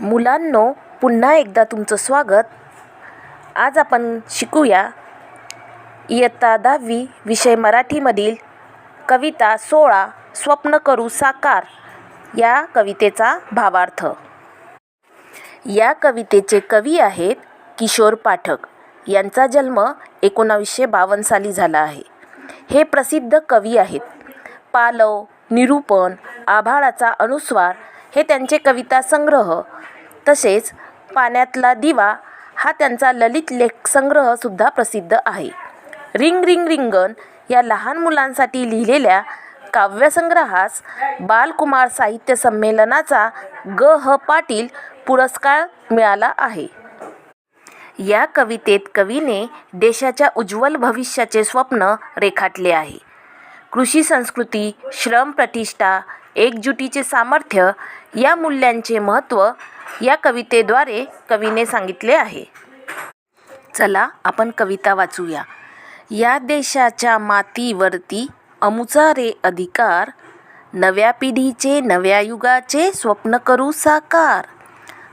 मुलांनो पुन्हा एकदा तुमचं स्वागत. आज आपण शिकूया इयत्ता दहावी विषय मराठीमधील कविता सोळा स्वप्न करू साकार या कवितेचा भावार्थ. या कवितेचे कवी आहेत किशोर पाठक. यांचा जन्म एकोणावीसशे बावन्न साली झाला आहे. हे प्रसिद्ध कवी आहेत. पालव निरूपण आभाळाचा अनुस्वार हे त्यांचे कविता संग्रह. तसेच पाण्यातला दिवा हा त्यांचा ललित लेख संग्रहसुद्धा प्रसिद्ध आहे. रिंग रिंग रिंगण या लहान मुलांसाठी लिहिलेल्या काव्यसंग्रहास बालकुमार साहित्य संमेलनाचा ग ह पाटील पुरस्कार मिळाला आहे. या कवितेत कवीने देशाच्या उज्ज्वल भविष्याचे स्वप्न रेखाटले आहे. कृषी संस्कृती श्रम प्रतिष्ठा एकजुटीचे सामर्थ्य या मूल्यांचे महत्त्व या कवितेद्वारे कवीने सांगितले आहे. चला आपण कविता वाचूया. या देशाच्या मातीवरती अमुचा रे अधिकार नव्या पिढीचे नव्या युगाचे स्वप्न करू साकार.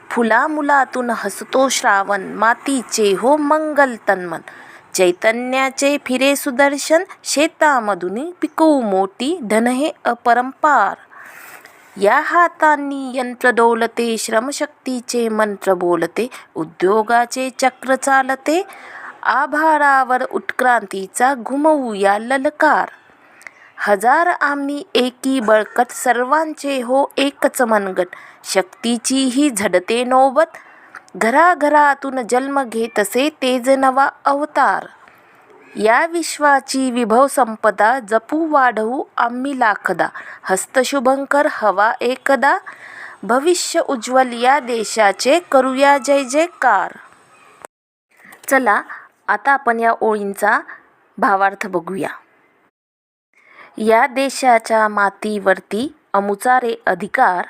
फुला मुलातून हसतो श्रावण मातीचे हो मंगल तन्मन. चैतन्याचे फिरे सुदर्शन शेतामधून पिकवू मोठी धन हे अपरंपार. या हातांनी यंत्र डोलते श्रमशक्तीचे मंत्र बोलते उद्योगाचे चक्र चालते आभाळावर उत्क्रांतीचा घुमवूया ललकार. हजार आम्ही एकी बळकट सर्वांचे हो एकच मनगट शक्तीची ही झडते नौबत घराघरातून जन्म घेतसे तेज नवा अवतार. या विश्वाची विभव संपदा जपू वाढवू आम्ही लाखदा. हस्तशुभंकर हवा एकदा. भविष्य उज्ज्वल या देशाचे करूया जय जयकार. चला आता आपण या ओळींचा भावार्थ बघूया. या देशाच्या मातीवरती अमुचा रे अधिकार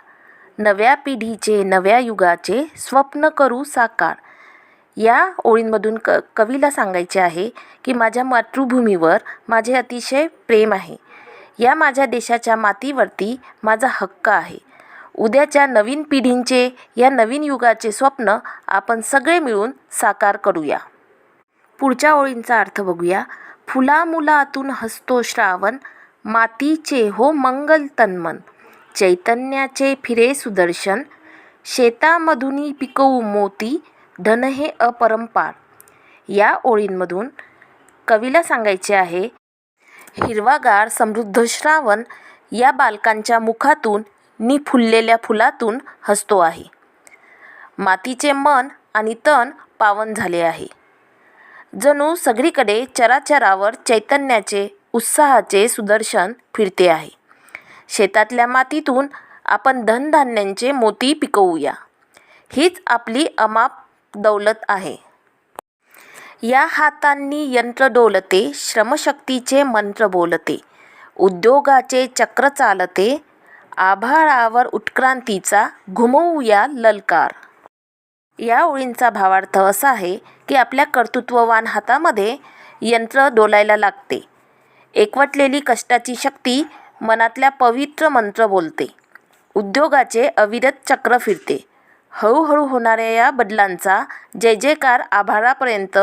नव्या पिढीचे नव्या युगाचे स्वप्न करू साकार. या ओळींमधून क कवीला सांगायचे आहे की माझ्या मातृभूमीवर माझे अतिशय प्रेम आहे. या माझ्या देशाच्या मातीवरती माझा हक्क आहे. उद्याच्या नवीन पिढींचे या नवीन युगाचे स्वप्न आपण सगळे मिळून साकार करूया. पुढच्या ओळींचा अर्थ बघूया. फुला मुलातून हसतो श्रावण मातीचे हो मंगल तन्मन. चैतन्याचे फिरे सुदर्शन शेतामधून पिकवू मोती धन हे अपरंपार. या ओळींमधून कवीला सांगायचे आहे हिरवागार समृद्ध श्रावण या बालकांच्या मुखातून नि फुललेल्या फुलातून हसतो आहे. मातीचे मन आणि तन पावन झाले आहे. जणू सगळीकडे चराचरावर चैतन्याचे उत्साहाचे सुदर्शन फिरते आहे. शेतातल्या मातीतून आपण धनधान्यांचे मोती पिकवूया. हीच आपली अमाप दौलत आहे. या हातांनी यंत्र डोलते श्रमशक्तीचे मंत्र बोलते उद्योगाचे चक्र चालते आभाळावर उत्क्रांतीचा घुमवूया ललकार. या ओळींचा भावार्थ असा आहे की आपल्या कर्तृत्ववान हातामध्ये यंत्र डोलायला लागते. एकवटलेली कष्टाची शक्ती मनातल्या पवित्र मंत्र बोलते. उद्योगाचे अविरत चक्र फिरते. हळूहळू होणाऱ्या या बदलांचा जय जयकार आभाळापर्यंत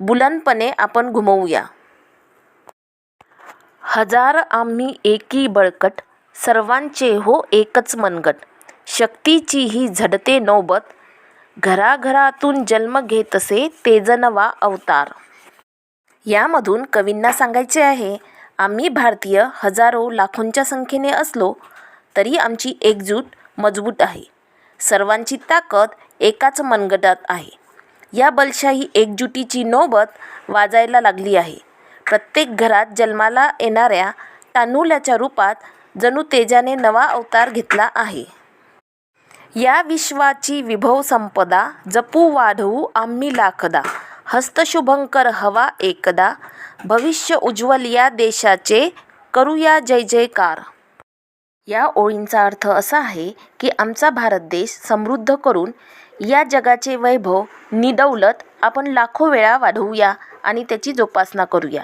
बुलंदपणे आपण घुमवूया. हजार आम्ही एकी बळकट सर्वांचे हो एकच मनगट. शक्तीची ही झडते नौबत घराघरातून जन्म घेत असे तेजनवा अवतार. यामधून कवींना सांगायचे आहे आम्ही भारतीय हजारो लाखोंच्या संख्येने असलो तरी आमची एकजूट मजबूत आहे. सर्वांची ताकद एकाच मनगटात आहे. या बलशाही एकजुटीची नोबत वाजायला लागली आहे. प्रत्येक घरात जन्माला येणाऱ्या तान्हुल्याच्या रूपात जणू तेजाने नवा अवतार घेतला आहे. या विश्वाची विभव संपदा जपू वाढवू आम्ही लाखदा हस्तशुभंकर हवा एकदा भविष्य उज्ज्वल या देशाचे करूया जय जयकार. या ओळींचा अर्थ असा आहे की आमचा भारत देश समृद्ध करून या जगाचे वैभव निदौलत आपण लाखो वेळा वाढवूया आणि त्याची जोपासना करूया.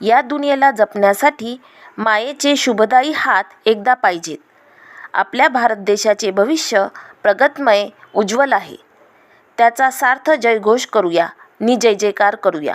या दुनियेला जपण्यासाठी मायेचे शुभदायी हात एकदा पाहिजेत. आपल्या भारत देशाचे भविष्य प्रगतमय उज्ज्वल आहे. त्याचा सार्थ जयघोष करूया नि जय जयकार करूया.